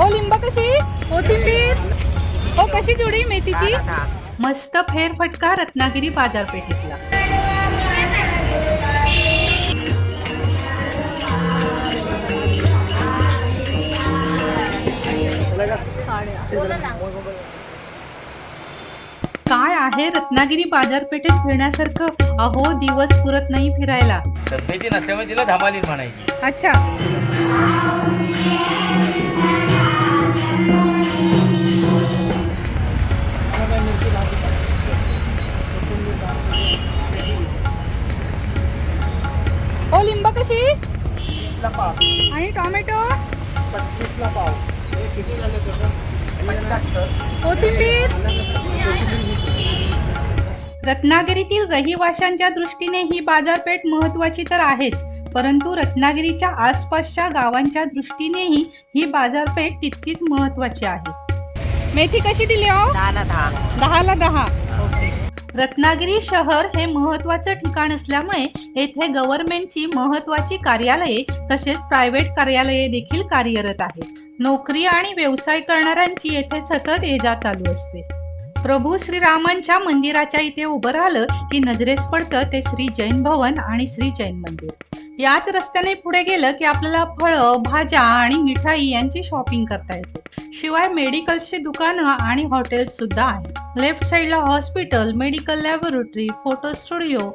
ओ लिंब कशी? कोथिंबीर? ओ कशी जोडी मेथीची? मस्त फेरफटका रत्नागिरी बाजारपेठेतला. काय आहे रत्नागिरी बाजारपेठेत फिरण्यासारखं अहो दिवस पुरत नाही फिरायला. तब्येती नसल्यामुळे तिला धमालीच म्हणायची. अच्छा. कशी? आणि टोमॅटो? कोथिंबीर? रत्नागिरीतील रहिवाशांच्या दृष्टीने ही बाजारपेठ महत्वाची तर आहेच परंतु रत्नागिरीच्या आसपासच्या गावांच्या दृष्टीनेही ही बाजारपेठ तितकीच महत्वाची आहे. मेथी कशी दिली हो? दहाला दहा. दहाला दहा. रत्नागिरी शहर हे महत्वाचं ठिकाण असल्यामुळे येथे गव्हर्नमेंटची महत्वाची कार्यालये तसेच प्रायव्हेट कार्यालये देखील कार्यरत आहेत. नोकरी आणि व्यवसाय करणाऱ्यांची येथे सतत ये जा चालू असते. प्रभू श्रीरामांच्या मंदिराच्या इथे उभं राहिलं की नजरेस पडतं ते श्री जैन भवन आणि श्री जैन मंदिर. याच रस्त्याने पुढे गेलं की आपल्याला फळं भाज्या आणि मिठाई यांची शॉपिंग करता येते. शिवाय मेडिकल्सची दुकानं आणि हॉटेल्स सुद्धा आहेत. लेफ्ट साईडला hospital medical laboratory photo studio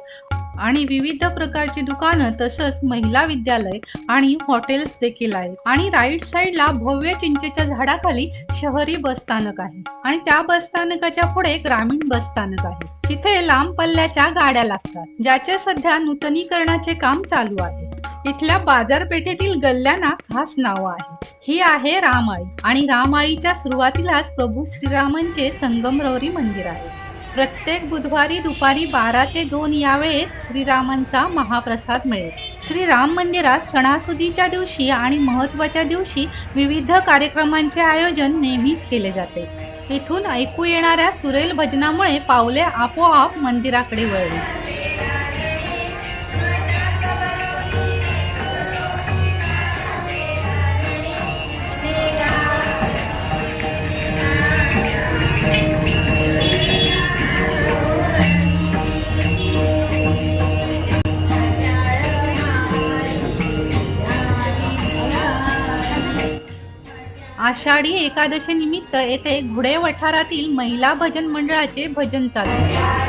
आणि विविध प्रकारची दुकानं तसंच महिला विद्यालय आणि हॉटेल्स देखील आहेत. आणि राईट साईडला भव्य चिंचेच्या झाडाखाली शहरी बस स्थानक आहे. आणि त्या बस स्थानकाच्या पुढे ग्रामीण बस स्थानक आहे. तिथे लांब पल्ल्याच्या गाड्या लागतात ज्याचे सध्या नूतनीकरणाचे काम चालू आहे. इथल्या बाजारपेठेतील गल्ल्यांना खास नाव आहे ही आहे रामाळी आणि रामाळीच्या सुरुवातीलाच प्रभू श्रीरामांचे संगमरवरी मंदिर आहे. प्रत्येक बुधवारी दुपारी बारा ते दोन या वेळेत श्रीरामांचा महाप्रसाद मिळेल. श्रीराम मंदिरात सणासुदीच्या दिवशी आणि महत्त्वाच्या दिवशी विविध कार्यक्रमांचे आयोजन नेहमीच केले जाते. इथून ऐकू येणाऱ्या सुरेल भजनामुळे पावले आपोआप मंदिराकडे वळली. आषाढी एकादशी निमित्त येथे घुडे वठारातील महिला भजन मंडळाचे भजन चालू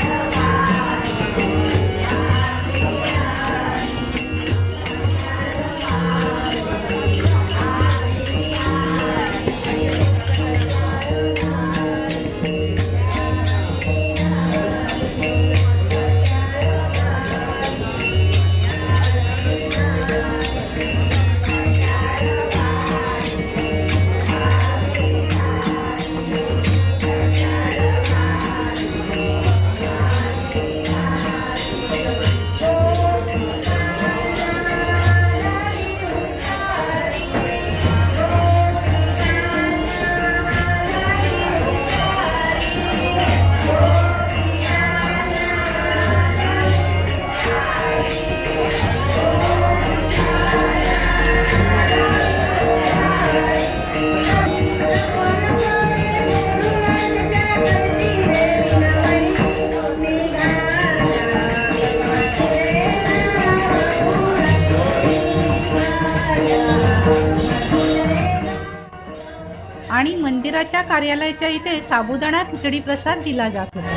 साबुदाणा खिचडी प्रसाद दिला जात होता.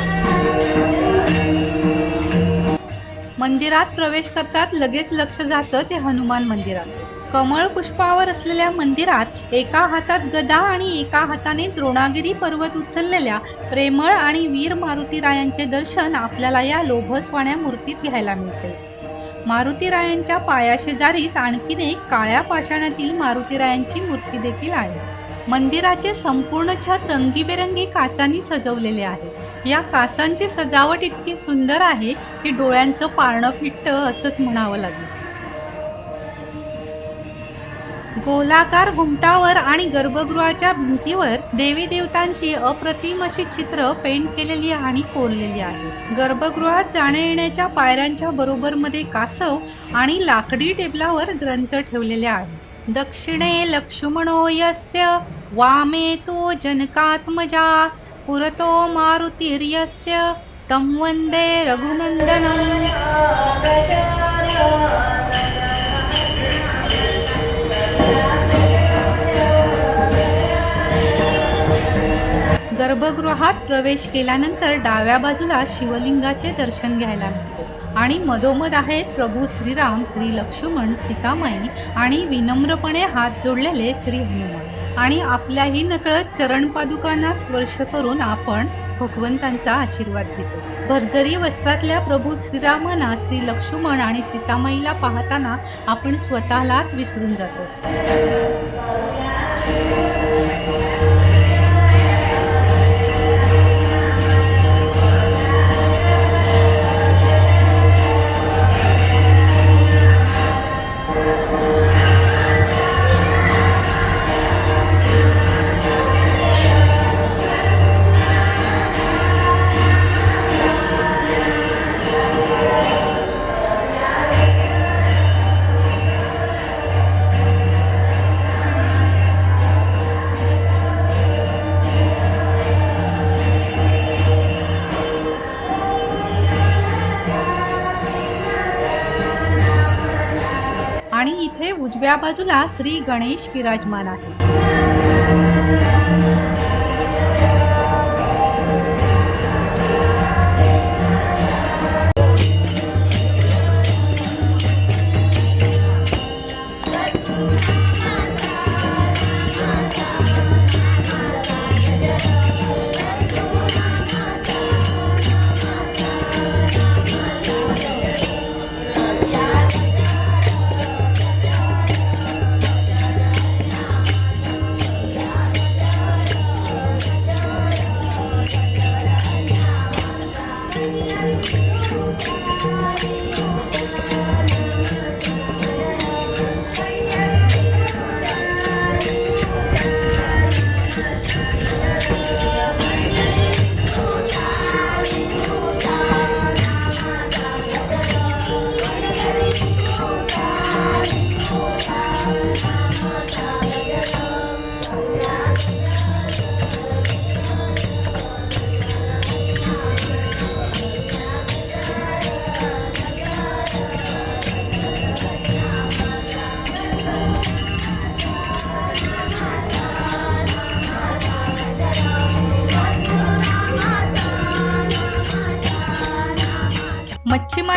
मंदिरात प्रवेश करतात लगेच लक्ष जातं ते हनुमान मंदिरात. कमळ पुष्पावर असलेल्या मंदिरात एका हातात गदा आणि एका हाताने द्रोणागिरी पर्वत उचललेल्या प्रेमळ आणि वीर मारुतीरायांचे दर्शन आपल्याला या लोभसवाण्या मूर्तीत घ्यायला मिळते. मारुतीरायांच्या पायाशेजारीच आणखीन एक काळ्या पाषाणातील मारुतीरायांची मूर्ती देखील आहे. मंदिराचे संपूर्ण छत रंगीबेरंगी काचांनी सजवलेले आहे. या काचांची सजावट इतकी सुंदर आहे की डोळ्यांचं पारणं फिटतं असंच म्हणावं लागेल. गोलाकार घुमटावर आणि गर्भगृहाच्या भिंतीवर देवी देवतांची अप्रतिम अशी चित्र पेंट केलेली आणि कोरलेली आहे. गर्भगृहात जाण्या येण्याच्या पायऱ्यांच्या बरोबर मध्ये कासव आणि लाकडी टेबलावर ग्रंथ ठेवलेले आहेत. दक्षिणे लक्ष्मणो यस्य वामे तो जनकात्मजा पुरतो मारुतिर्यस्य। तं वन्दे रघुनन्दनम्। गर्भगृहात प्रवेश केल्यानंतर डाव्या बाजूला शिवलिंगाचे दर्शन घ्यायला मिळते. आणि मधोमध आहेत प्रभू श्रीराम श्री लक्ष्मण सीतामाई आणि विनम्रपणे हात जोडलेले श्री हनुमान. आणि आपल्याही नकळत चरणपादुकांना स्पर्श करून आपण भगवंतांचा आशीर्वाद घेतो. भरजरी वस्त्रातल्या प्रभू श्रीरामांना श्री लक्ष्मण आणि सीतामाईला पाहताना आपण स्वतःलाच विसरून जातो. बाजूला श्री गणेश विराजमान आहे.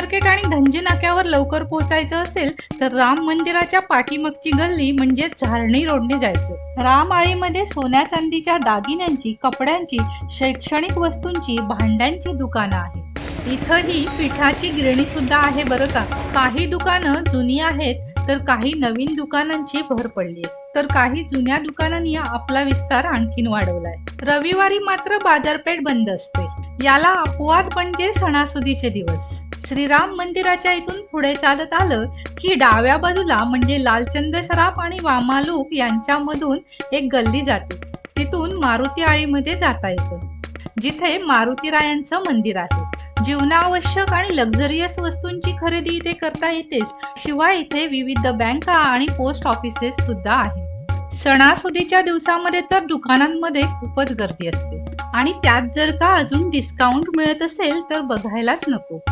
मार्केट आणि धंजे नाक्यावर लवकर पोहोचायचं असेल तर राम मंदिराच्या पाठीमागची गल्ली म्हणजे झारणी रोडने जायचं. राम आळीमध्ये सोन्या चांदीच्या दागिन्यांची कपड्यांची शैक्षणिक वस्तूंची भांड्यांची दुकानं आहेत. इथंही पिठाची गिरणी सुद्धा आहे बरं का. काही दुकानं जुनी आहेत तर काही नवीन दुकानांची भर पडली तर काही जुन्या दुकानांनी आपला विस्तार आणखीन वाढवलाय. रविवारी मात्र बाजारपेठ बंद असते. याला अपवाद म्हणजे सणासुदीचे दिवस. श्रीराम मंदिराच्या इथून पुढे चालत आलं की डाव्या बाजूला म्हणजे लालचंद सराफ आणि वामालूक यांच्यामधून एक गल्ली जाते. तिथून मारुती आळीमध्ये जाता येतं. जिथे मारुतीरायांचं मंदिर आहे. जीवनावश्यक आणि लक्झरियस वस्तूंची खरेदी इथे करता येतेच शिवाय इथे विविध बँका आणि पोस्ट ऑफिसेस सुद्धा आहेत. सणासुदीच्या दिवसामध्ये तर दुकानांमध्ये खूपच गर्दी असते. आणि त्यात जर का अजून डिस्काउंट मिळत असेल तर बघायलाच नको.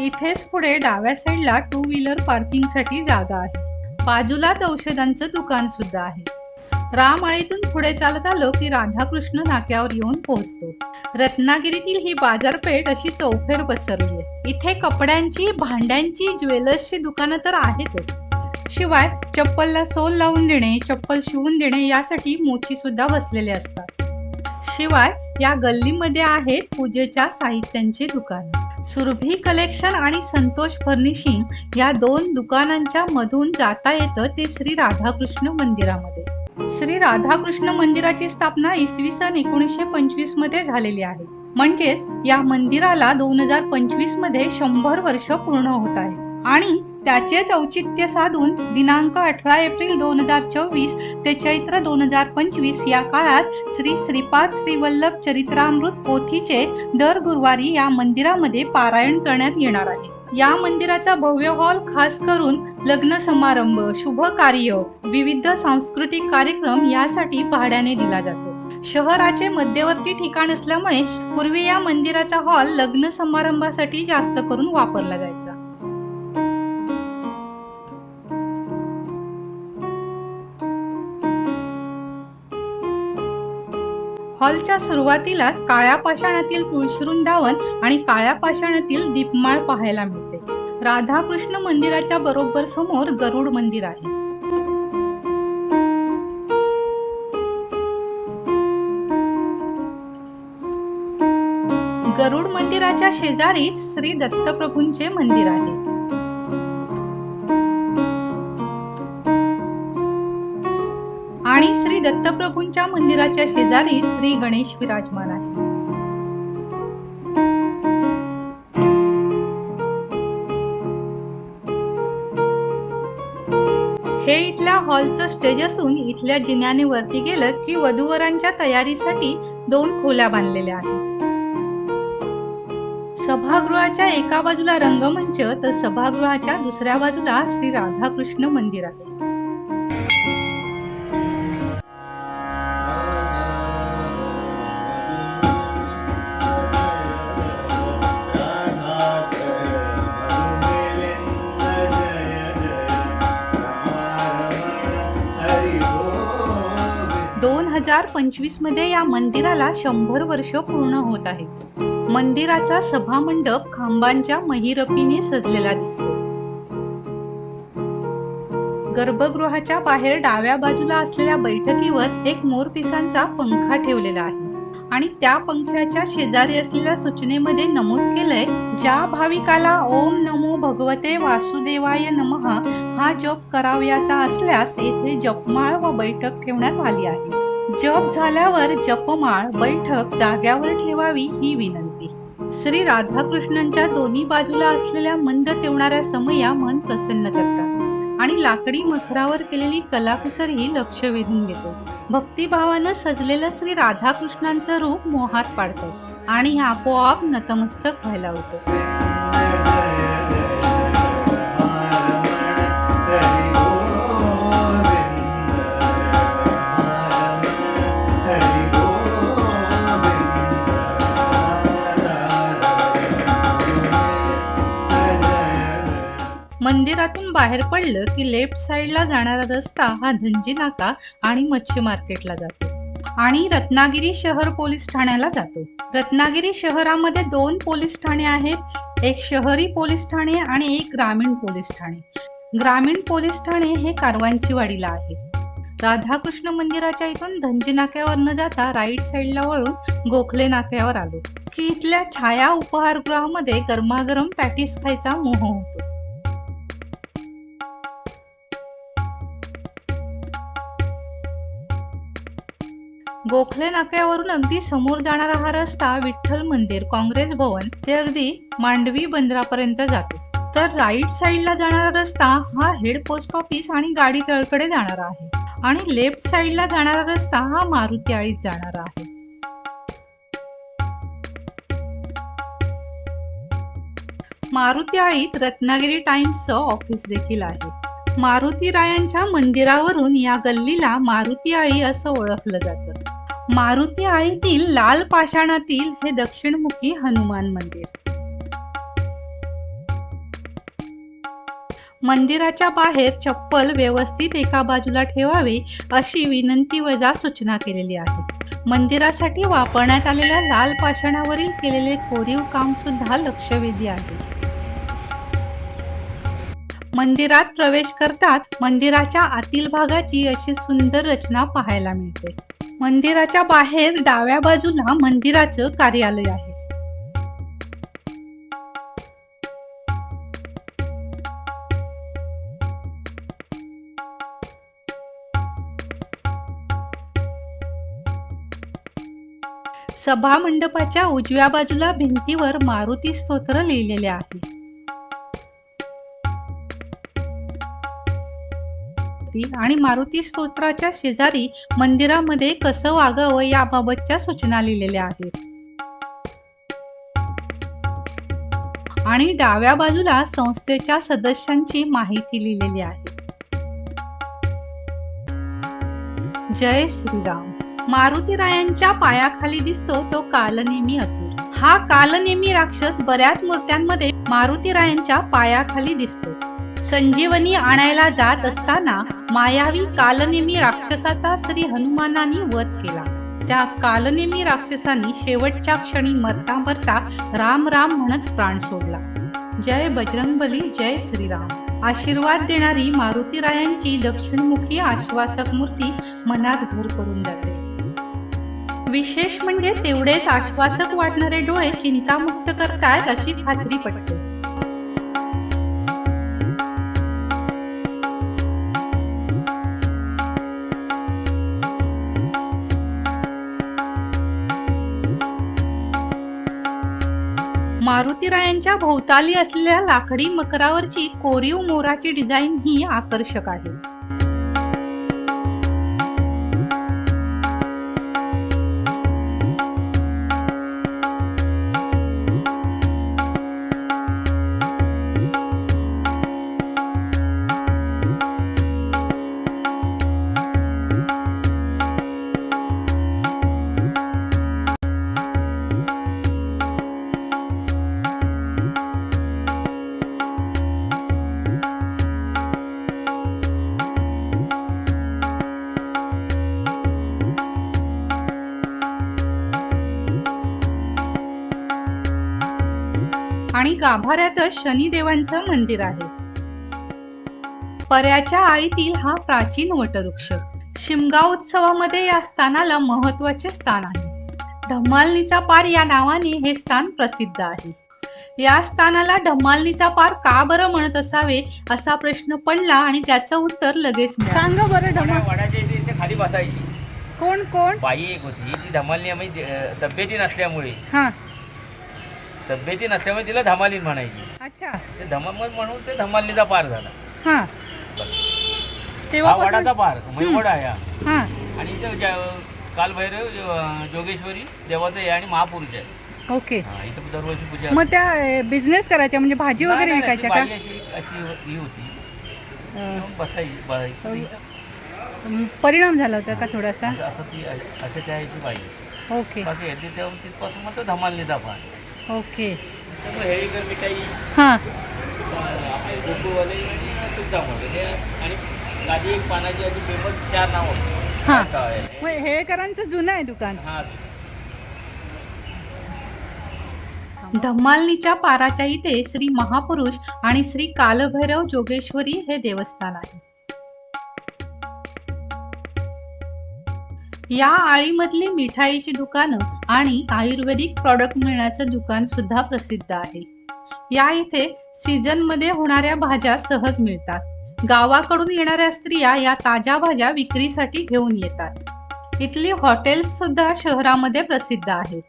इथेच पुढे डाव्या साईडला टू व्हीलर पार्किंगसाठी जागा आहे. बाजूलाच औषधांचं दुकान सुद्धा आहे. रामआळीतून पुढे चालत आलो की राधाकृष्ण नाक्यावर येऊन पोहोचतो. रत्नागिरीतील ही बाजारपेठ अशी चौफेर पसरली आहे. इथे कपड्यांची भांड्यांची ज्वेलर्सची दुकानं तर आहेतच. शिवाय चप्पलला सोल लावून देणे चप्पल शिवून देणे यासाठी मोची सुद्धा बसलेले असतात. शिवाय या गल्लीमध्ये आहेत पूजेच्या साहित्यांची दुकानं. सुरभी कलेक्शन आणि संतोष फर्निशिंग या दोन दुकानांच्या मधून जाता येतं ते श्री राधाकृष्ण मंदिरामध्ये. श्री राधाकृष्ण मंदिराची स्थापना इसवी सन एकोणीसशे पंचवीसमध्ये झालेली आहे. म्हणजेच या मंदिराला दोन हजार पंचवीसमध्ये शंभर वर्ष पूर्ण होत आहे. आणि त्याचेच औचित्य साधून दिनांक अठरा एप्रिल दोन हजार चोवीस ते चैत्र दोन हजार पंचवीस या काळात श्री श्रीपाद श्रीवल्लभ चरित्रामृत पोथीचे दर गुरुवारी या मंदिरामध्ये पारायण करण्यात येणार आहे. या मंदिराचा भव्य हॉल खास करून लग्न समारंभ शुभ कार्य विविध सांस्कृतिक कार्यक्रम यासाठी भाड्याने दिला जातो. शहराचे मध्यवर्ती ठिकाण असल्यामुळे पूर्वी या मंदिराचा हॉल लग्न समारंभासाठी जास्त करून वापरला जायचा. हॉलच्या सुरुवातीलाच काळ्या पाषाणातील तुळशीवृंदावन आणि काळ्या पाषाणातील दीपमाळ पाहायला मिळते. राधाकृष्ण मंदिराच्या बरोबर समोर गरुड मंदिर आहे. गरुड मंदिराच्या शेजारीच श्री दत्तप्रभूंचे मंदिर आहे. श्री दत्तप्रभूंच्या मंदिराच्या शेजारी श्री गणेश विराजमान आहे. हे इथल्या हॉलचं स्टेज असून इथल्या जिन्याने वरती गेलं की वधूवरांच्या तयारीसाठी दोन खोल्या बांधलेल्या आहेत. सभागृहाच्या एका बाजूला रंगमंच तर सभागृहाच्या दुसऱ्या बाजूला श्री राधाकृष्ण मंदिर आहे. हजार पंचवीसमध्ये या मंदिराला शंभर वर्ष पूर्ण होत आहे. मंदिराचा सभामंडप खांबांच्या महिरपीने सजलेला दिसतो. गर्भगृहाच्या बाहेर डाव्या बाजूला असलेल्या बैठकीवर एक मोरपिसांचा पंखा ठेवलेला आहे आणि त्या पंख्याच्या शेजारी असलेल्या सूचनेमध्ये नमूद केलंय ज्या भाविकाला ओम नमो भगवते वासुदेवाय नमः हा जप करावयाचा असल्यास येथे जपमाळ व बैठक ठेवण्यात आली आहे. जप झाल्यावर जपमाळ बैठक जाग्यावर ठेवावी ही विनंती. श्री राधाकृष्णांच्या दोन्ही बाजूला असलेल्या मंद तेवणाऱ्या समया मन प्रसन्न करतात आणि लाकडी मथरावर केलेली कलाकुसर ही लक्ष वेधून घेतो. भक्तिभावानं सजलेलं श्री राधाकृष्णांचं रूप मोहात पाडतं आणि आपोआप नतमस्तक व्हायला होतं. मंदिरातून बाहेर पडलं की लेफ्ट साईडला जाणारा रस्ता हा धनजी नाका आणि मच्छी मार्केटला जातो. आणि रत्नागिरी शहर पोलीस ठाण्याला जातो. रत्नागिरी शहरामध्ये दोन पोलीस ठाणे आहेत एक शहरी पोलीस ठाणे आणि एक ग्रामीण पोलीस ठाणे. ग्रामीण पोलीस ठाणे हे कारवांची वाडीला आहे. राधाकृष्ण मंदिराच्या इथून धनजी नाक्यावर न जाता राईट साईडला वळून गोखले नाक्यावर आलो. की इथल्या छाया उपहारगृहामध्ये गरमागरम पॅटीस खायचा मोह होतो. गोखले नाक्यावरून अगदी समोर जाणारा हा रस्ता विठ्ठल मंदिर काँग्रेस भवन ते अगदी मांडवी बंदरापर्यंत जातो. तर राईट साईडला जाणारा रस्ता हा हेड पोस्ट ऑफिस आणि गाडी तळकडे जाणारा आहे आणि लेफ्ट साईडला जाणारा रस्ता हा मारुती आळीत जाणारा आहे. मारुती आळीत रत्नागिरी टाइम्सचं ऑफिस देखील आहे. मारुती रायांच्या मंदिरावरून या गल्लीला मारुती आळी असं ओळखलं जातं. मारुती आळीतील लाल पाषाणातील हे दक्षिणमुखी हनुमान मंदिर. मंदिराच्या बाहेर चप्पल व्यवस्थित एका बाजूला ठेवावी अशी विनंती वजा सूचना केलेली आहे. मंदिरासाठी वापरण्यात आलेल्या लाल पाषाणावरील केलेले कोरीव काम सुद्धा लक्षवेधी आहे. मंदिरात प्रवेश करतात मंदिराच्या आतील भागाची अशी सुंदर रचना पाहायला मिळते. मंदिराच्या बाहेर डाव्या बाजूला मंदिराचं कार्यालय आहे. सभा मंडपाच्या उजव्या बाजूला भिंतीवर मारुती स्तोत्र लिहिलेले आहे. आणि मारुती स्तोत्राच्या शेजारी मंदिरामध्ये कसं वागावं याबाबतच्या सूचना लिहिलेल्या आहेत. आणि डाव्या बाजूला संस्थेच्या सदस्यांची माहिती लिहिलेली आहे. जय श्रीराम. मारुतीरायांच्या पायाखाली दिसतो तो कालनेमी असून हा कालनेमी राक्षस बऱ्याच मूर्त्यांमध्ये मारुतीरायांच्या पायाखाली दिसतो. संजीवनी आणायला जात असताना मायावी कालनेमी राक्षसाचा श्री हनुमानानी वध केला. त्या कालनेमी राक्षसानी शेवटच्या क्षणी मरता मरता राम राम म्हणत प्राण सोडला. जय बजरंगबली जय श्रीराम. आशीर्वाद देणारी मारुतीरायांची दक्षिणमुखी आश्वासक मूर्ती मनात घर करून जाते. विशेष म्हणजे तेवढेच आश्वासक वाटणारे डोळे चिंतामुक्त करतात अशी खात्री पटते. मारुतीरायांच्या भोवताली असलेल्या लाकडी मकरावरची कोरीव मोराची डिझाईन ही आकर्षक आहे. गाभाऱ्यातच शनिदेवांचं मंदिर आहे. पर्याच्या आळीतील हा प्राचीन वटवृक्ष शिमगा उत्सवामध्ये या स्थानाला महत्त्वाचे स्थान आहे. ढमालनीचा पार या नावाने हे स्थान प्रसिद्ध आहे. या स्थानाला ढमालनीचा पार का बरं म्हणत असावे असा प्रश्न पडला आणि त्याचं उत्तर लगेच मिळालं. सांग बरं वडाच्या इथे इथे खाली बसायची. कोण कोण? बाई एक होती. ती धमालनी आम्ही अं, तब्येती नसल्यामुळे हा. तब्येती नसल्यामुळे तिला धमालीन म्हणायची. अच्छा. ते धमाल म्हणून ते धमालनीचा पार झाला. हा. हा तेव्हापासून वडाचा पार आहे हा. हा. आणि इथं ज्या- कालभैरव अं, जोगेश्वरी देवाचं आहे आणि महापुरुष आहे ओके. हा, इथं दरवर्षी पूजा मग त्या बिझनेस करायच्या म्हणजे भाजी वगैरे नाही, नाही, विकायच्या ती का बाई अशी अशी ही होती. अं, येऊन बसायची. म, परिणाम झाला होता का थोडासा? असं असं ती असं त्या याची बाई. ओके. बाकी येते तेव्हा तिथपासून मग तो धमालनीचा पार. ओके. हेळीकर मिठाई हा. आपले गोकुळवाले आणि सुद्धामध्ये हे आणि गादी एक पानाची अशी फेमस चार नाव हा. मग हेळकरांचं जुनं आहे दुकान. हा. धम्मालनीच्या पाराच्या इथे श्री महापुरुष आणि श्री कालभैरव जोगेश्वरी हे देवस्थान आहे. या आळीमधली मिठाईची दुकानं आणि आयुर्वेदिक प्रॉडक्ट मिळण्याचं दुकान सुद्धा प्रसिद्ध आहे. या इथे सीझनमध्ये होणाऱ्या भाज्या सहज मिळतात. गावाकडून येणाऱ्या स्त्रिया या ताज्या भाज्या विक्रीसाठी घेऊन येतात. इथली हॉटेल्स सुद्धा शहरामध्ये प्रसिद्ध आहेत.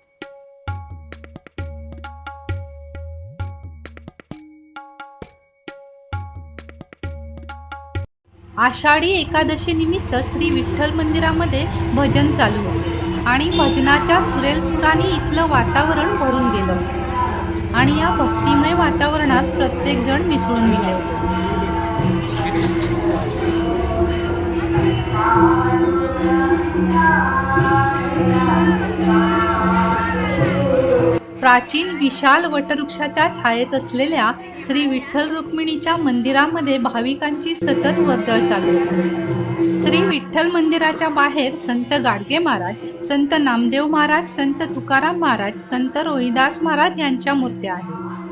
आषाढी एकादशीनिमित्त श्री विठ्ठल मंदिरामध्ये भजन चालू होते आणि भजनाच्या सुरेल सुराने इथलं वातावरण भरून गेलं आणि या भक्तिमय वातावरणात प्रत्येकजण मिसळून गेले प्राचीन विशाल वटवृक्षाच्या छायेत असलेल्या श्री विठ्ठल रुक्मिणीच्या मंदिरामध्ये भाविकांची सतत वर्दळ चालू श्री विठ्ठल मंदिराच्या बाहेर संत गाडगे महाराज संत नामदेव महाराज संत तुकाराम महाराज संत रोहिदास महाराज यांच्या मूर्त्या आहेत.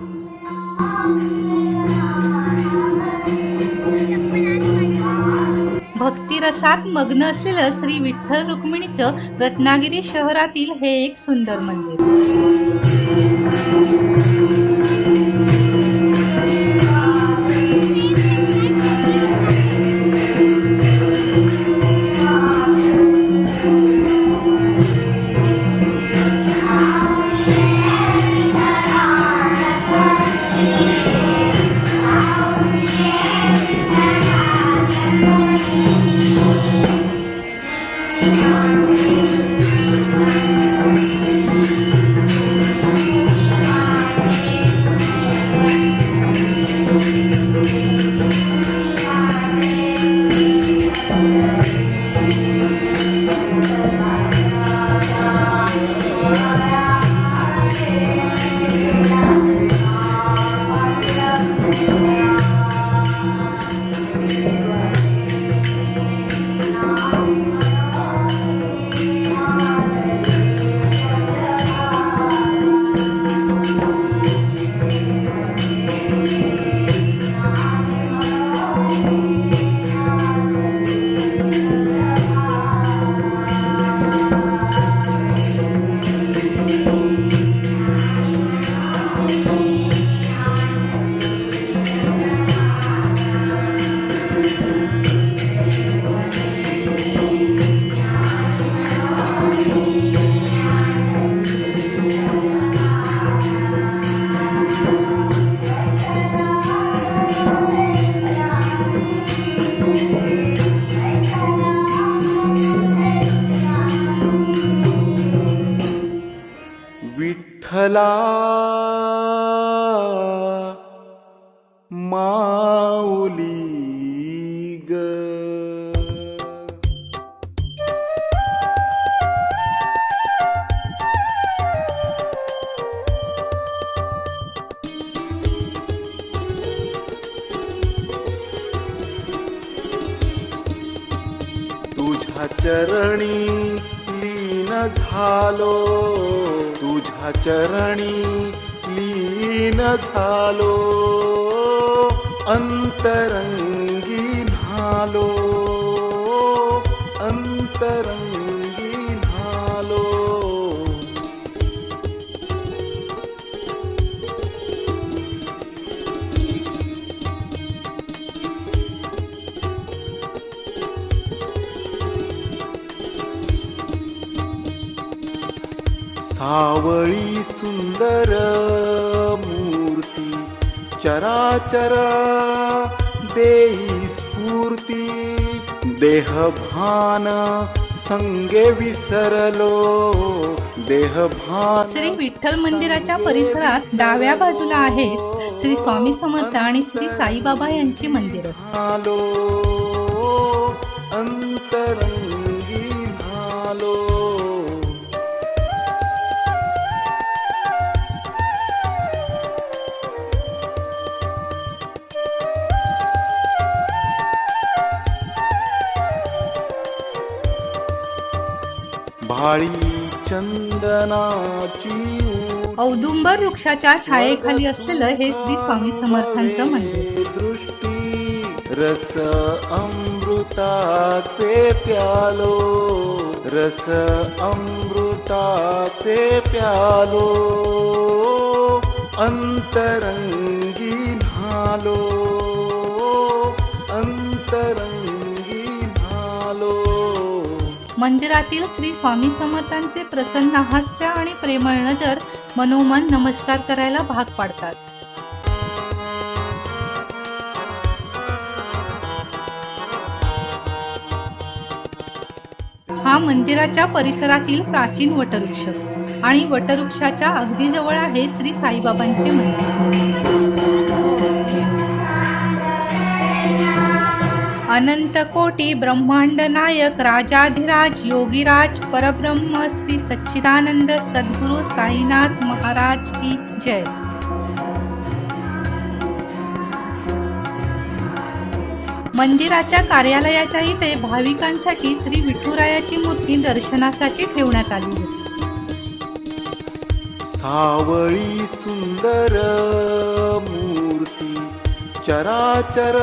भक्तिरसात मग्न असलेलं श्री विठ्ठल रुक्मिणीचं रत्नागिरी शहरातील हे एक सुंदर मंदिर. विठ्ठला माऊली ग. तुझ्या चरणी लीन झालो. तुझ्या चरणी लीन झालो अंतरंगी न्हालो. सावळी सुंदर मूर्ती चराचर देही स्फूर्ती देहभान संगे विसरलो देहभान श्री विठ्ठल मंदिराच्या परिसरात डाव्या बाजूला आहेत श्री स्वामी समर्थ आणि श्री साईबाबा यांची मंदिरं. झालो भाळी चंदनाची औदुंबर वृक्षाच्या छायेखाली असलेलं हे श्री स्वामी समर्थांचं मंदिर. दृष्टी रस अमृताचे प्यालो रस अमृताचे प्यालो अंतरंगी न्हालो. मंदिरातील श्री स्वामी समर्थांचे प्रसन्न हास्य आणि प्रेमळ नजर मनोमन नमस्कार करायला भाग पाडतात. हा मंदिराच्या परिसरातील प्राचीन वटवृक्ष आणि वटवृक्षाच्या अगदी जवळ आहे श्री साईबाबांचे मंदिर. अनंत कोटी ब्रह्मांड नायक राजाधिराज योगीराज परब्रह्म श्री सच्चिदानंद सद्गुरु साईनाथ महाराज की जय। मंदिराच्या कार्यालयाच्या इथे भाविकांसाठी श्री विठुरायाची मूर्ती दर्शनासाठी ठेवण्यात आली होती. सावळी सुंदर मूर्ती चराचर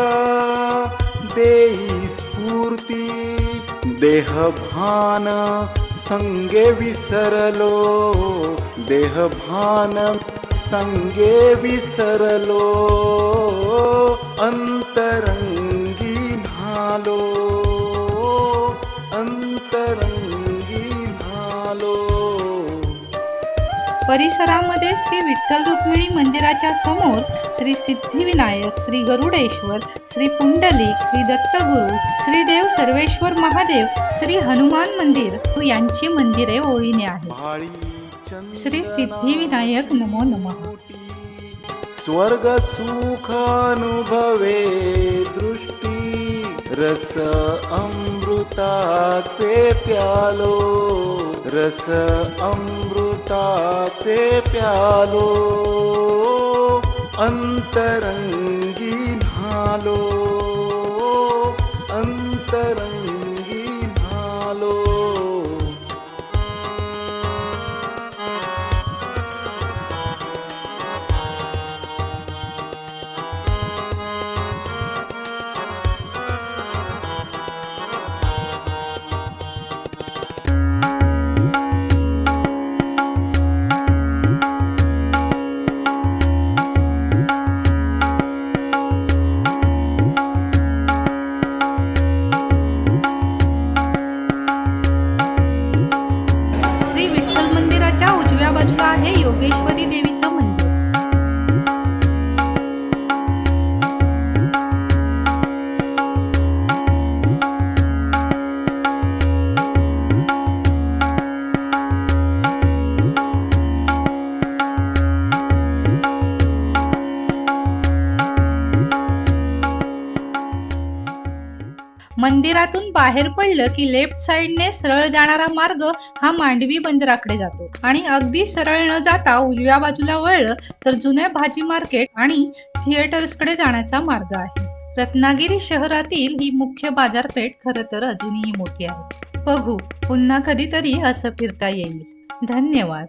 देई स्फूर्ती देहभान संगे विसरलो देहभान संगे विसरलो अंतरंगी भालो परिसरामध्ये श्री विठ्ठल रुक्मिणी मंदिराच्या समोर श्री सिद्धिविनायक श्री गरुडेश्वर श्री पुंडलिक श्री दत्तगुरु श्री देव सर्वेश्वर महादेव श्री हनुमान मंदिर यांची मंदिरे ओळीने आहेत. श्री सिद्धिविनायक नमो नमः. स्वर्ग सुख अनुभवे दृष्टी रस अमृताचे प्यालो रस अमृताचे प्यालो अंतरंगी नालो मंदिरातून बाहेर पडलं की लेफ्ट साइडने सरळ जाणारा मार्ग हा मांडवी बंदराकडे जातो. आणि अगदी सरळ न जाता उजव्या बाजूला वळलं तर जुन्या भाजी मार्केट आणि थिएटर्सकडे जाण्याचा मार्ग आहे. रत्नागिरी शहरातील ही मुख्य बाजारपेठ खरं तर अजूनही मोठी आहे. बघू पुन्हा कधीतरी असं फिरता येईल. धन्यवाद.